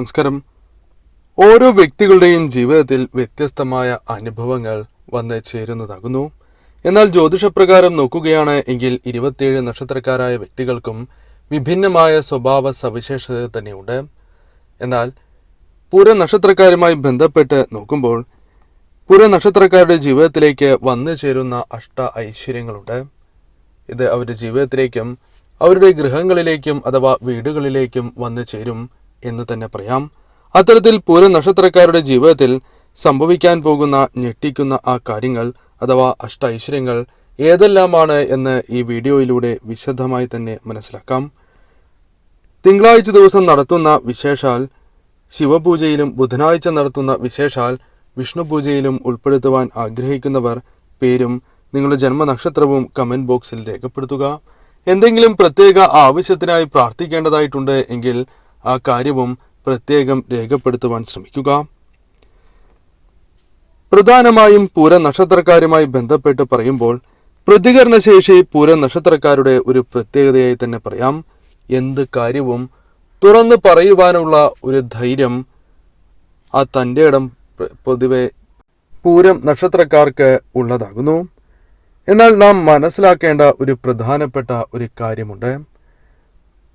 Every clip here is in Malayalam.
നമസ്കാരം. ഓരോ വ്യക്തികളുടെയും ജീവിതത്തിൽ വ്യത്യസ്തമായ അനുഭവങ്ങൾ വന്ന് ചേരുന്നതാകുന്നു. എന്നാൽ ജ്യോതിഷപ്രകാരം നോക്കുകയാണ് എങ്കിൽ ഇരുപത്തിയേഴ് നക്ഷത്രക്കാരായ വ്യക്തികൾക്കും വിഭിന്നമായ സ്വഭാവ സവിശേഷത തന്നെയുണ്ട്. എന്നാൽ പൂര നക്ഷത്രക്കാരുമായി ബന്ധപ്പെട്ട് നോക്കുമ്പോൾ പൂര നക്ഷത്രക്കാരുടെ ജീവിതത്തിലേക്ക് വന്നു ചേരുന്ന അഷ്ട ഐശ്വര്യങ്ങളുണ്ട്. ഇത് അവരുടെ ജീവിതത്തിലേക്കും അവരുടെ ഗൃഹങ്ങളിലേക്കും അഥവാ വീടുകളിലേക്കും വന്നു ചേരും എന്ന് തന്നെ പറയാം. അത്തരത്തിൽ പൂര നക്ഷത്രക്കാരുടെ ജീവിതത്തിൽ സംഭവിക്കാൻ പോകുന്ന ഞെട്ടിക്കുന്ന ആ കാര്യങ്ങൾ അഥവാ അഷ്ട ഐശ്വര്യങ്ങൾ ഏതെല്ലാമാണ് എന്ന് ഈ വീഡിയോയിലൂടെ വിശദമായി തന്നെ മനസ്സിലാക്കാം. തിങ്കളാഴ്ച ദിവസം നടത്തുന്ന വിശേഷാൽ ശിവപൂജയിലും ബുധനാഴ്ച നടത്തുന്ന വിശേഷാൽ വിഷ്ണു പൂജയിലും ഉൾപ്പെടുത്തുവാൻ ആഗ്രഹിക്കുന്നവർ പേരും നിങ്ങളുടെ ജന്മനക്ഷത്രവും കമന്റ് ബോക്സിൽ രേഖപ്പെടുത്തുക. എന്തെങ്കിലും പ്രത്യേക ആവശ്യത്തിനായി പ്രാർത്ഥിക്കേണ്ടതായിട്ടുണ്ട് എങ്കിൽ ആ കാര്യവും പ്രത്യേകം രേഖപ്പെടുത്തുവാൻ ശ്രമിക്കുക. പ്രധാനമായും പൂര നക്ഷത്രക്കാരുമായി ബന്ധപ്പെട്ട് പറയുമ്പോൾ പ്രതികരണശേഷി പൂര നക്ഷത്രക്കാരുടെ ഒരു പ്രത്യേകതയായി തന്നെ പറയാം. എന്ത് കാര്യവും തുറന്നു പറയുവാനുള്ള ഒരു ധൈര്യം ആ തന്റെ ഇടം പൊതുവെ പൂരം നക്ഷത്രക്കാർക്ക് ഉള്ളതാകുന്നു. എന്നാൽ നാം മനസ്സിലാക്കേണ്ട ഒരു പ്രധാനപ്പെട്ട ഒരു കാര്യമുണ്ട്.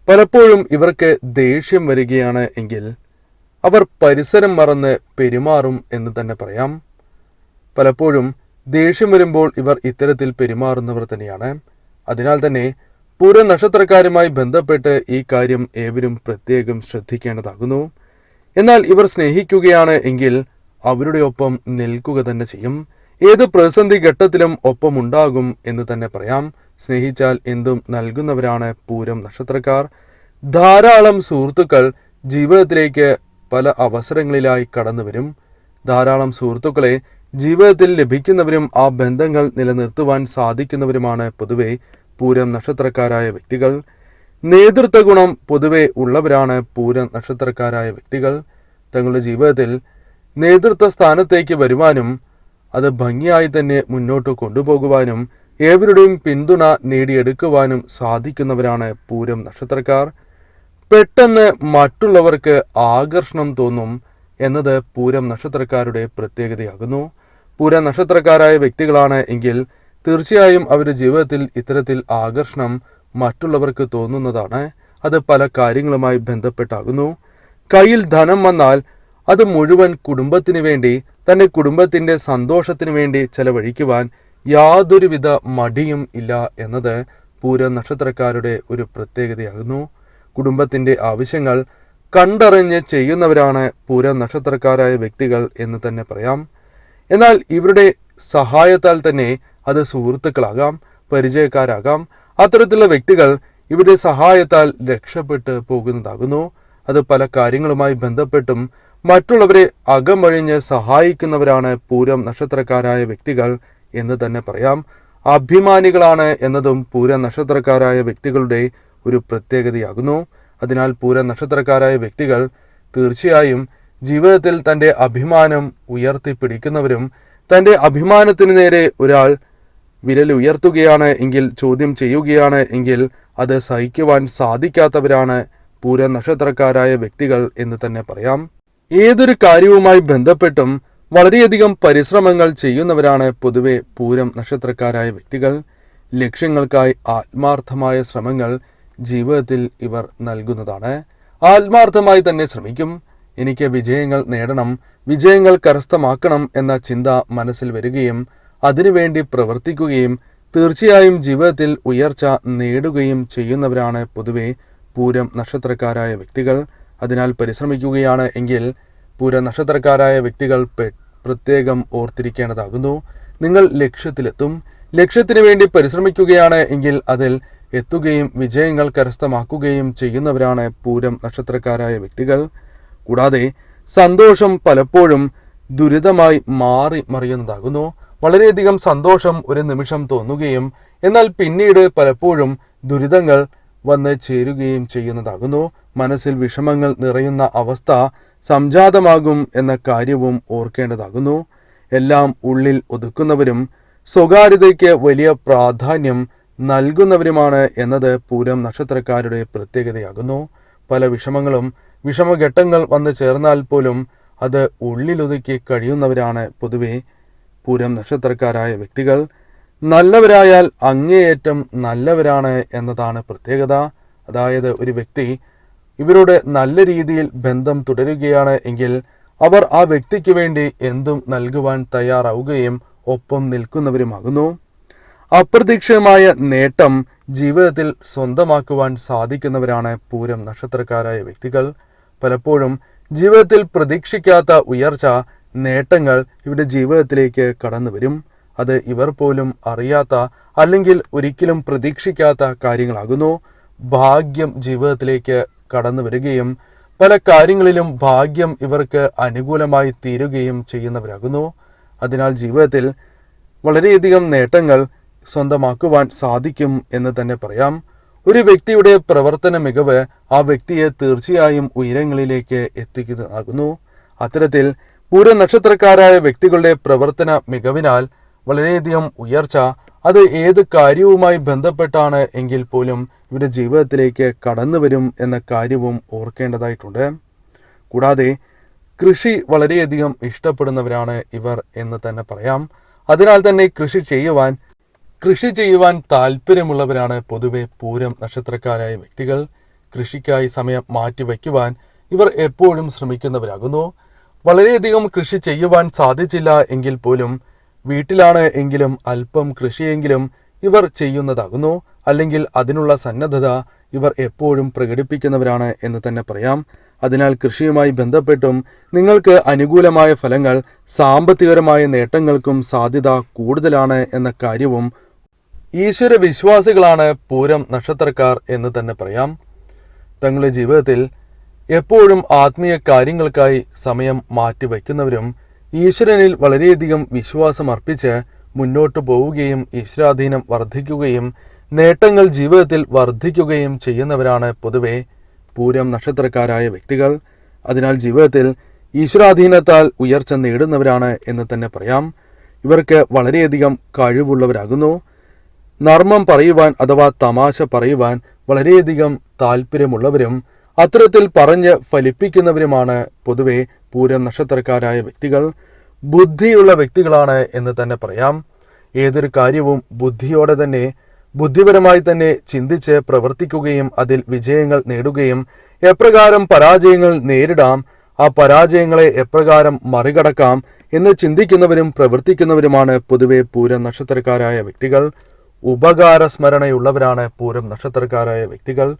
പലപ്പോഴും ഇവർക്ക് ദേഷ്യം വരികയാണ് എങ്കിൽ അവർ പരിസരം മറന്ന് പെരുമാറും എന്ന് തന്നെ പറയാം. പലപ്പോഴും ദേഷ്യം വരുമ്പോൾ ഇവർ ഇത്തരത്തിൽ പെരുമാറുന്നവർ തന്നെയാണ്. അതിനാൽ തന്നെ പൂര നക്ഷത്രക്കാരുമായി ബന്ധപ്പെട്ട് ഈ കാര്യം ഏവരും പ്രത്യേകം ശ്രദ്ധിക്കേണ്ടതാകുന്നു. എന്നാൽ ഇവർ സ്നേഹിക്കുകയാണ് എങ്കിൽ അവരുടെ ഒപ്പം നിൽക്കുക തന്നെ ചെയ്യും. ഏത് പ്രതിസന്ധി ഘട്ടത്തിലും ഒപ്പമുണ്ടാകും എന്ന് തന്നെ പറയാം. സ്നേഹിച്ചാൽ എന്തും നൽകുന്നവരാണ് പൂരം നക്ഷത്രക്കാർ. ധാരാളം സുഹൃത്തുക്കൾ ജീവിതത്തിലേക്ക് പല അവസരങ്ങളിലായി കടന്നുവരും. ധാരാളം സുഹൃത്തുക്കളെ ജീവിതത്തിൽ ലഭിക്കുന്നവരും ആ ബന്ധങ്ങൾ നിലനിർത്തുവാൻ സാധിക്കുന്നവരുമാണ് പൊതുവെ പൂരം നക്ഷത്രക്കാരായ വ്യക്തികൾ. നേതൃത്വ ഗുണം പൊതുവെ ഉള്ളവരാണ് പൂരം നക്ഷത്രക്കാരായ വ്യക്തികൾ. തങ്ങളുടെ ജീവിതത്തിൽ നേതൃത്വ സ്ഥാനത്തേക്ക് വരുവാനും അത് ഭംഗിയായി തന്നെ മുന്നോട്ട് കൊണ്ടുപോകുവാനും ഏവരുടെയും പിന്തുണ നേടിയെടുക്കുവാനും സാധിക്കുന്നവരാണ് പൂരം നക്ഷത്രക്കാർ. പെട്ടെന്ന് മറ്റുള്ളവർക്ക് ആകർഷണം തോന്നും എന്നത് പൂരം നക്ഷത്രക്കാരുടെ പ്രത്യേകതയാകുന്നു. പൂരം നക്ഷത്രക്കാരായ വ്യക്തികളാണ് എങ്കിൽ തീർച്ചയായും അവരുടെ ജീവിതത്തിൽ ഇത്തരത്തിൽ ആകർഷണം മറ്റുള്ളവർക്ക് തോന്നുന്നതാണ്. അത് പല കാര്യങ്ങളുമായി ബന്ധപ്പെട്ടാകുന്നു. കയ്യിൽ ധനം വന്നാൽ അത് മുഴുവൻ കുടുംബത്തിന് വേണ്ടി തന്റെ കുടുംബത്തിന്റെ സന്തോഷത്തിന് വേണ്ടി ചെലവഴിക്കുവാൻ യാതൊരുവിധ മടിയും ഇല്ല എന്നത് പൂര നക്ഷത്രക്കാരുടെ ഒരു പ്രത്യേകതയാകുന്നു. കുടുംബത്തിന്റെ ആവശ്യങ്ങൾ കണ്ടറിഞ്ഞ് ചെയ്യുന്നവരാണ് പൂര നക്ഷത്രക്കാരായ വ്യക്തികൾ എന്ന് തന്നെ പറയാം. എന്നാൽ ഇവരുടെ സഹായത്താൽ തന്നെ അത് സുഹൃത്തുക്കളാകാം പരിചയക്കാരാകാം. അത്തരത്തിലുള്ള വ്യക്തികൾ ഇവരുടെ സഹായത്താൽ രക്ഷപ്പെട്ട് പോകുന്നതാകുന്നു. അത് പല കാര്യങ്ങളുമായി ബന്ധപ്പെട്ടും മറ്റുള്ളവരെ അകമഴിഞ്ഞ് സഹായിക്കുന്നവരാണ് പൂരം നക്ഷത്രക്കാരായ വ്യക്തികൾ എന്ന് തന്നെ പറയാം. അഭിമാനികളാണ് എന്നതും പൂര നക്ഷത്രക്കാരായ വ്യക്തികളുടെ ഒരു പ്രത്യേകതയാകുന്നു. അതിനാൽ പൂര നക്ഷത്രക്കാരായ വ്യക്തികൾ തീർച്ചയായും ജീവിതത്തിൽ തന്റെ അഭിമാനം ഉയർത്തിപ്പിടിക്കുന്നവരും തന്റെ അഭിമാനത്തിന് നേരെ ഒരാൾ വിരൽ ഉയർത്തുകയാണ് എങ്കിൽ ചോദ്യം ചെയ്യുകയാണ് എങ്കിൽ അത് സഹിക്കുവാൻ സാധിക്കാത്തവരാണ് പൂര നക്ഷത്രക്കാരായ വ്യക്തികൾ എന്ന് തന്നെ പറയാം. ഏതൊരു കാര്യവുമായി ബന്ധപ്പെട്ടും വളരെയധികം പരിശ്രമങ്ങൾ ചെയ്യുന്നവരാണ് പൊതുവെ പൂരം നക്ഷത്രക്കാരായ വ്യക്തികൾ. ലക്ഷ്യങ്ങൾക്കായി ആത്മാർത്ഥമായ ശ്രമങ്ങൾ ജീവിതത്തിൽ ഇവർ നൽകുന്നതാണ്. ആത്മാർത്ഥമായി തന്നെ ശ്രമിക്കും. എനിക്ക് വിജയങ്ങൾ നേടണം വിജയങ്ങൾ കരസ്ഥമാക്കണം എന്ന ചിന്ത മനസ്സിൽ വരികയും അതിനുവേണ്ടി പ്രവർത്തിക്കുകയും തീർച്ചയായും ജീവിതത്തിൽ ഉയർച്ച നേടുകയും ചെയ്യുന്നവരാണ് പൊതുവെ പൂരം നക്ഷത്രക്കാരായ വ്യക്തികൾ. അതിനാൽ പരിശ്രമിക്കുകയാണ് എങ്കിൽ പൂര നക്ഷത്രക്കാരായ വ്യക്തികൾ പെ- പ്രത്യേകം ഓർത്തിരിക്കേണ്ടതാകുന്നു. നിങ്ങൾ ലക്ഷ്യത്തിലെത്തും. ലക്ഷ്യത്തിനു വേണ്ടി പരിശ്രമിക്കുകയാണ് എങ്കിൽ അതിൽ എത്തുകയും വിജയങ്ങൾ കരസ്ഥമാക്കുകയും ചെയ്യുന്നവരാണ് പൂരം നക്ഷത്രക്കാരായ വ്യക്തികൾ. കൂടാതെ സന്തോഷം പലപ്പോഴും ദുരിതമായി മാറി മറിയുന്നതാകുന്നു. വളരെയധികം സന്തോഷം ഒരു നിമിഷം തോന്നുകയും എന്നാൽ പിന്നീട് പലപ്പോഴും ദുരിതങ്ങൾ വന്ന് ചേരുകയും ചെയ്യുന്നതാകുന്നു. മനസ്സിൽ വിഷമങ്ങൾ നിറയുന്ന അവസ്ഥ സംജാതമാകും എന്ന കാര്യവും ഓർക്കേണ്ടതാകുന്നു. എല്ലാം ഉള്ളിൽ ഒതുക്കുന്നവരും സ്വകാര്യതയ്ക്ക് വലിയ പ്രാധാന്യം നൽകുന്നവരുമാണ് എന്നത് പൂരം നക്ഷത്രക്കാരുടെ പ്രത്യേകതയാകുന്നു. പല വിഷമങ്ങളും വിഷമഘട്ടങ്ങൾ വന്നു ചേർന്നാൽ പോലും അത് ഉള്ളിലൊതുക്കി കഴിയുന്നവരാണ് പൊതുവെ പൂരം നക്ഷത്രക്കാരായ വ്യക്തികൾ. നല്ലവരായാൽ അങ്ങേയറ്റം നല്ലവരാണ് എന്നതാണ് പ്രത്യേകത. അതായത് ഒരു വ്യക്തി ഇവരോട് നല്ല രീതിയിൽ ബന്ധം തുടരുകയാണ് എങ്കിൽ അവർ ആ വ്യക്തിക്ക് വേണ്ടി എന്തും നൽകുവാൻ തയ്യാറാവുകയും ഒപ്പം നിൽക്കുന്നവരുമാകുന്നു. അപ്രതീക്ഷിതമായ നേട്ടം ജീവിതത്തിൽ സ്വന്തമാക്കുവാൻ സാധിക്കുന്നവരാണ് പൂരം നക്ഷത്രക്കാരായ വ്യക്തികൾ. പലപ്പോഴും ജീവിതത്തിൽ പ്രതീക്ഷിക്കാത്ത ഉയർച്ച നേട്ടങ്ങൾ ഇവരുടെ ജീവിതത്തിലേക്ക് കടന്നു വരും. അത് ഇവർ പോലും അറിയാത്ത അല്ലെങ്കിൽ ഒരിക്കലും പ്രതീക്ഷിക്കാത്ത കാര്യങ്ങളാകുന്നു. ഭാഗ്യം ജീവിതത്തിലേക്ക് കടന്നു വരികയും പല കാര്യങ്ങളിലും ഭാഗ്യം ഇവർക്ക് അനുകൂലമായി തീരുകയും ചെയ്യുന്നവരാകുന്നു. അതിനാൽ ജീവിതത്തിൽ വളരെയധികം നേട്ടങ്ങൾ സ്വന്തമാക്കുവാൻ സാധിക്കും എന്ന് തന്നെ പറയാം. ഒരു വ്യക്തിയുടെ പ്രവർത്തന മികവ് ആ വ്യക്തിയെ തീർച്ചയായും ഉയരങ്ങളിലേക്ക് എത്തിക്കുന്നതാകുന്നു അത്തരത്തിൽ പൂര നക്ഷത്രക്കാരായ വ്യക്തികളുടെ പ്രവർത്തന മികവിനാൽ വളരെയധികം ഉയർച്ച അത് ഏത് കാര്യവുമായി ബന്ധപ്പെട്ടാണ് എങ്കിൽ പോലും ഇവരുടെ ജീവിതത്തിലേക്ക് കടന്നു വരും എന്ന കാര്യവും ഓർക്കേണ്ടതായിട്ടുണ്ട്. കൂടാതെ കൃഷി വളരെയധികം ഇഷ്ടപ്പെടുന്നവരാണ് ഇവർ എന്ന് തന്നെ പറയാം. അതിനാൽ തന്നെ കൃഷി ചെയ്യുവാൻ കൃഷി ചെയ്യുവാൻ താല്പര്യമുള്ളവരാണ് പൊതുവെ പൂരം നക്ഷത്രക്കാരായ വ്യക്തികൾ. കൃഷിക്കായി സമയം മാറ്റിവെക്കുവാൻ ഇവർ എപ്പോഴും ശ്രമിക്കുന്നവരാകുന്നു. വളരെയധികം കൃഷി ചെയ്യുവാൻ സാധിച്ചില്ല എങ്കിൽ പോലും വീട്ടിലാണ് എങ്കിലും അല്പം കൃഷിയെങ്കിലും ഇവർ ചെയ്യുന്നതാകുന്നു. അല്ലെങ്കിൽ അതിനുള്ള സന്നദ്ധത ഇവർ എപ്പോഴും പ്രകടിപ്പിക്കുന്നവരാണ് എന്ന് തന്നെ പറയാം. അതിനാൽ കൃഷിയുമായി ബന്ധപ്പെട്ടും നിങ്ങൾക്ക് അനുകൂലമായ ഫലങ്ങൾ സാമ്പത്തികപരമായ നേട്ടങ്ങൾക്കും സാധ്യത കൂടുതലാണ് എന്ന കാര്യവും ഈശ്വര വിശ്വാസികളാണ് പൂരം നക്ഷത്രക്കാർ എന്ന് തന്നെ പറയാം. തങ്ങളുടെ ജീവിതത്തിൽ എപ്പോഴും ആത്മീയ കാര്യങ്ങൾക്കായി സമയം മാറ്റിവെക്കുന്നവരും ഈശ്വരനിൽ വളരെയധികം വിശ്വാസം അർപ്പിച്ച് മുന്നോട്ട് പോവുകയും ഈശ്വരാധീനം വർദ്ധിക്കുകയും നേട്ടങ്ങൾ ജീവിതത്തിൽ വർദ്ധിക്കുകയും ചെയ്യുന്നവരാണ് പൊതുവെ പൂരം നക്ഷത്രക്കാരായ വ്യക്തികൾ. അതിനാൽ ജീവിതത്തിൽ ഈശ്വരാധീനത്താൽ ഉയർച്ച നേടുന്നവരാണ് എന്ന് തന്നെ പറയാം. ഇവർക്ക് വളരെയധികം കഴിവുള്ളവരാകുന്നു. നർമ്മം പറയുവാൻ അഥവാ തമാശ പറയുവാൻ വളരെയധികം താല്പര്യമുള്ളവരും അത്തരത്തിൽ പറഞ്ഞ് ഫലിപ്പിക്കുന്നവരുമാണ് പൊതുവെ പൂരം നക്ഷത്രക്കാരായ വ്യക്തികൾ. ബുദ്ധിയുള്ള വ്യക്തികളാണ് എന്ന് തന്നെ പറയാം. ഏതൊരു കാര്യവും ബുദ്ധിയോടെ തന്നെ ബുദ്ധിപരമായി തന്നെ ചിന്തിച്ച് പ്രവർത്തിക്കുകയും അതിൽ വിജയങ്ങൾ നേടുകയും എപ്രകാരം പരാജയങ്ങൾ നേരിടാം ആ പരാജയങ്ങളെ എപ്രകാരം മറികടക്കാം എന്ന് ചിന്തിക്കുന്നവരും പ്രവർത്തിക്കുന്നവരുമാണ് പൊതുവെ പൂരം നക്ഷത്രക്കാരായ വ്യക്തികൾ. ഉപകാരസ്മരണയുള്ളവരാണ് പൂരം നക്ഷത്രക്കാരായ വ്യക്തികൾ.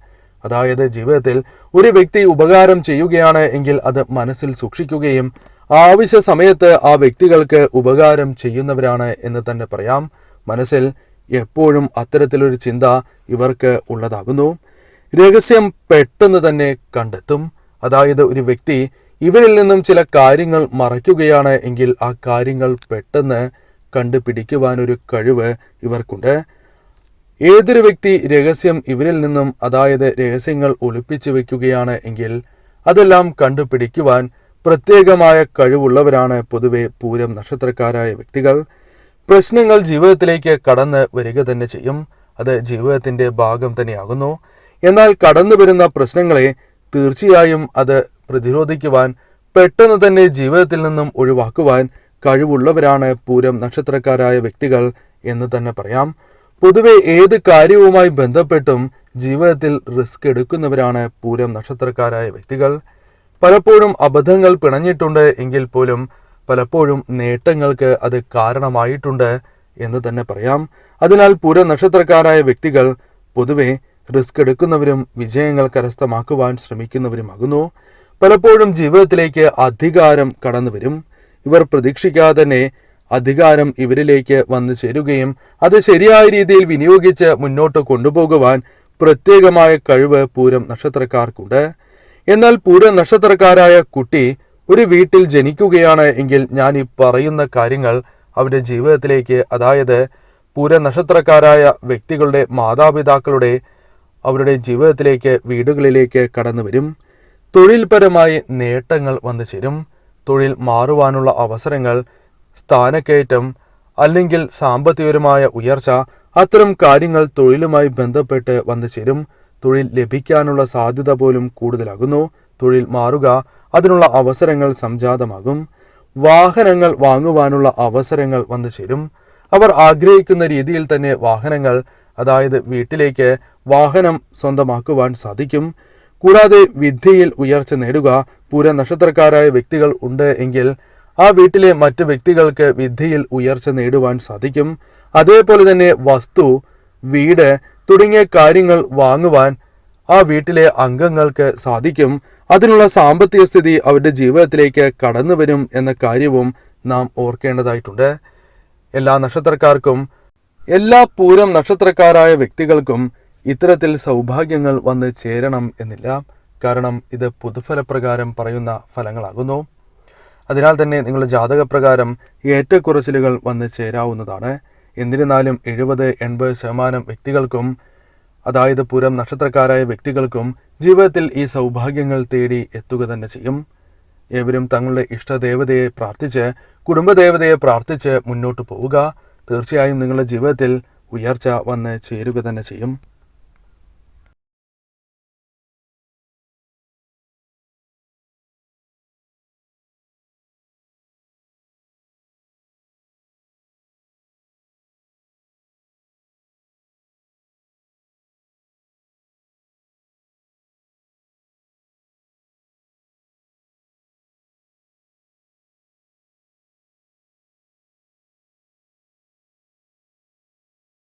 അതായത് ജീവിതത്തിൽ ഒരു വ്യക്തി ഉപകാരം ചെയ്യുകയാണ് എങ്കിൽ അത് മനസ്സിൽ സൂക്ഷിക്കുകയും ആവശ്യ സമയത്ത് ആ വ്യക്തികൾക്ക് ഉപകാരം ചെയ്യുന്നവരാണ് എന്ന് തന്നെ പറയാം. മനസ്സിൽ എപ്പോഴും അത്തരത്തിലൊരു ചിന്ത ഇവർക്ക് ഉള്ളതാകുന്നു. രഹസ്യം പെട്ടെന്ന് തന്നെ കണ്ടെത്തും. അതായത് ഒരു വ്യക്തി ഇവരിൽ നിന്നും ചില കാര്യങ്ങൾ മറയ്ക്കുകയാണ് എങ്കിൽ ആ കാര്യങ്ങൾ പെട്ടെന്ന് കണ്ടുപിടിക്കുവാനൊരു കഴിവ് ഇവർക്കുണ്ട്. ഏതൊരു വ്യക്തി രഹസ്യം ഇവരിൽ നിന്നും അതായത് രഹസ്യങ്ങൾ ഒളിപ്പിച്ചു വയ്ക്കുകയാണ് എങ്കിൽ അതെല്ലാം കണ്ടുപിടിക്കുവാൻ പ്രത്യേകമായ കഴിവുള്ളവരാണ് പൊതുവെ പൂരം നക്ഷത്രക്കാരായ വ്യക്തികൾ. പ്രശ്നങ്ങൾ ജീവിതത്തിലേക്ക് കടന്ന് വരിക തന്നെ ചെയ്യും. അത് ജീവിതത്തിന്റെ ഭാഗം തന്നെയാകുന്നു. എന്നാൽ കടന്നു വരുന്ന പ്രശ്നങ്ങളെ തീർച്ചയായും അത് പ്രതിരോധിക്കുവാൻ പെട്ടെന്ന് തന്നെ ജീവിതത്തിൽ നിന്നും ഒഴിവാക്കുവാൻ കഴിവുള്ളവരാണ് പൂരം നക്ഷത്രക്കാരായ വ്യക്തികൾ എന്ന് തന്നെ പറയാം. പൊതുവെ ഏത് കാര്യവുമായി ബന്ധപ്പെട്ടും ജീവിതത്തിൽ റിസ്ക് എടുക്കുന്നവരാണ് പൂരം നക്ഷത്രക്കാരായ വ്യക്തികൾ. പലപ്പോഴും അബദ്ധങ്ങൾ പിണഞ്ഞിട്ടുണ്ട് എങ്കിൽ പോലും പലപ്പോഴും നേട്ടങ്ങൾക്ക് അത് കാരണമായിട്ടുണ്ട് എന്ന് തന്നെ പറയാം. അതിനാൽ പൂര നക്ഷത്രക്കാരായ വ്യക്തികൾ പൊതുവെ റിസ്ക് എടുക്കുന്നവരും വിജയങ്ങൾ കരസ്ഥമാക്കുവാൻ ശ്രമിക്കുന്നവരുമാകുന്നു. പലപ്പോഴും ജീവിതത്തിലേക്ക് അധികാരം കടന്നു വരും ഇവർ പ്രതീക്ഷിക്കാതെ തന്നെ അധികാരം ഇവരിലേക്ക് വന്നു ചേരുകയും അത് ശരിയായ രീതിയിൽ വിനിയോഗിച്ച് മുന്നോട്ട് കൊണ്ടുപോകുവാൻ പ്രത്യേകമായ കഴിവ് പൂരം നക്ഷത്രക്കാർക്കുണ്ട്. എന്നാൽ പൂരം നക്ഷത്രക്കാരായ കുട്ടി ഒരു വീട്ടിൽ ജനിക്കുകയാണ് എങ്കിൽ ഞാൻ ഈ പറയുന്ന കാര്യങ്ങൾ അവരുടെ ജീവിതത്തിലേക്ക് അതായത് പൂര നക്ഷത്രക്കാരായ വ്യക്തികളുടെ മാതാപിതാക്കളുടെ അവരുടെ ജീവിതത്തിലേക്ക് വീടുകളിലേക്ക് കടന്നു വരും. തൊഴിൽപരമായി നേട്ടങ്ങൾ വന്നു ചേരും. തൊഴിൽ മാറുവാനുള്ള അവസരങ്ങൾ സ്ഥാനക്കയറ്റം അല്ലെങ്കിൽ സാമ്പത്തികപരമായ ഉയർച്ച അത്തരം കാര്യങ്ങൾ തൊഴിലുമായി ബന്ധപ്പെട്ട് വന്നു ചേരും. തൊഴിൽ ലഭിക്കാനുള്ള സാധ്യത പോലും കൂടുതലാകുന്നു. തൊഴിൽ മാറുക അതിനുള്ള അവസരങ്ങൾ സംജാതമാകും. വാഹനങ്ങൾ വാങ്ങുവാനുള്ള അവസരങ്ങൾ വന്നു ചേരും. അവർ ആഗ്രഹിക്കുന്ന രീതിയിൽ തന്നെ വാഹനങ്ങൾ അതായത് വീട്ടിലേക്ക് വാഹനം സ്വന്തമാക്കുവാൻ സാധിക്കും. കൂടാതെ വിദ്യയിൽ ഉയർച്ച നേടുക പൂര നക്ഷത്രക്കാരായ വ്യക്തികൾ ഉണ്ട് എങ്കിൽ ആ വീട്ടിലെ മറ്റ് വ്യക്തികൾക്ക് വിദ്യയിൽ ഉയർച്ച നേടുവാൻ സാധിക്കും. അതേപോലെ തന്നെ വസ്തു വീട് തുടങ്ങിയ കാര്യങ്ങൾ വാങ്ങുവാൻ ആ വീട്ടിലെ അംഗങ്ങൾക്ക് സാധിക്കും. അതിനുള്ള സാമ്പത്തിക സ്ഥിതി അവരുടെ ജീവിതത്തിലേക്ക് കടന്നു വരും എന്ന കാര്യവും നാം ഓർക്കേണ്ടതായിട്ടുണ്ട്. എല്ലാ നക്ഷത്രക്കാർക്കും എല്ലാ പൂരം നക്ഷത്രക്കാരായ വ്യക്തികൾക്കും ഇത്തരത്തിൽ സൗഭാഗ്യങ്ങൾ വന്ന് ചേരണം എന്നില്ല. കാരണം ഇത് പുതുഫലപ്രകാരം പറയുന്ന ഫലങ്ങളാകുന്നു. അതിനാൽ തന്നെ നിങ്ങളുടെ ജാതകപ്രകാരം ഏറ്റക്കുറച്ചിലുകൾ വന്ന് ചേരാവുന്നതാണ്. എന്നിരുന്നാലും എഴുപത് എൺപത് ശതമാനം വ്യക്തികൾക്കും അതായത് പുരം നക്ഷത്രക്കാരായ വ്യക്തികൾക്കും ജീവിതത്തിൽ ഈ സൗഭാഗ്യങ്ങൾ തേടി എത്തുക തന്നെ ചെയ്യും. ഏവരും തങ്ങളുടെ ഇഷ്ടദേവതയെ പ്രാർത്ഥിച്ച് കുടുംബദേവതയെ പ്രാർത്ഥിച്ച് മുന്നോട്ട് പോവുക. തീർച്ചയായും നിങ്ങളുടെ ജീവിതത്തിൽ ഉയർച്ച വന്ന് ചേരുക തന്നെ ചെയ്യും.